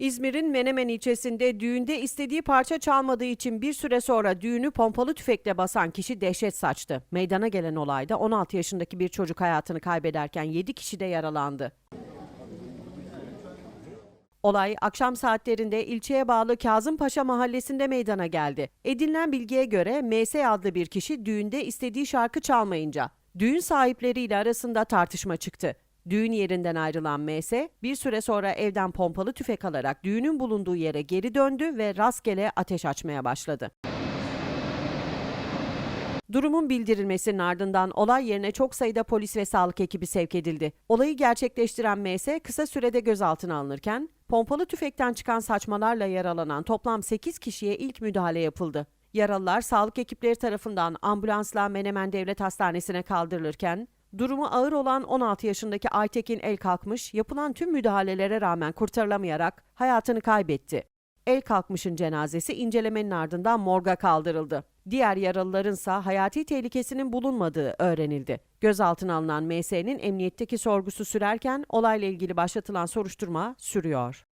İzmir'in Menemen ilçesinde düğünde istediği parça çalmadığı için bir süre sonra düğünü pompalı tüfekle basan kişi dehşet saçtı. Meydana gelen olayda 16 yaşındaki bir çocuk hayatını kaybederken 7 kişi de yaralandı. Olay akşam saatlerinde ilçeye bağlı Kazımpaşa mahallesinde meydana geldi. Edinilen bilgiye göre MS adlı bir kişi düğünde istediği şarkı çalmayınca düğün sahipleriyle arasında tartışma çıktı. Düğün yerinden ayrılan MS bir süre sonra evden pompalı tüfek alarak düğünün bulunduğu yere geri döndü ve rastgele ateş açmaya başladı. Durumun bildirilmesinin ardından olay yerine çok sayıda polis ve sağlık ekibi sevk edildi. Olayı gerçekleştiren MS kısa sürede gözaltına alınırken pompalı tüfekten çıkan saçmalarla yaralanan toplam 8 kişiye ilk müdahale yapıldı. Yaralılar sağlık ekipleri tarafından ambulansla Menemen Devlet Hastanesi'ne kaldırılırken durumu ağır olan 16 yaşındaki Aytekin el kalkmış yapılan tüm müdahalelere rağmen kurtarılamayarak hayatını kaybetti. El kalkmışın cenazesi incelemenin ardından morga kaldırıldı. Diğer yaralılarınsa hayati tehlikesinin bulunmadığı öğrenildi. Gözaltına alınan MS'nin emniyetteki sorgusu sürerken olayla ilgili başlatılan soruşturma sürüyor.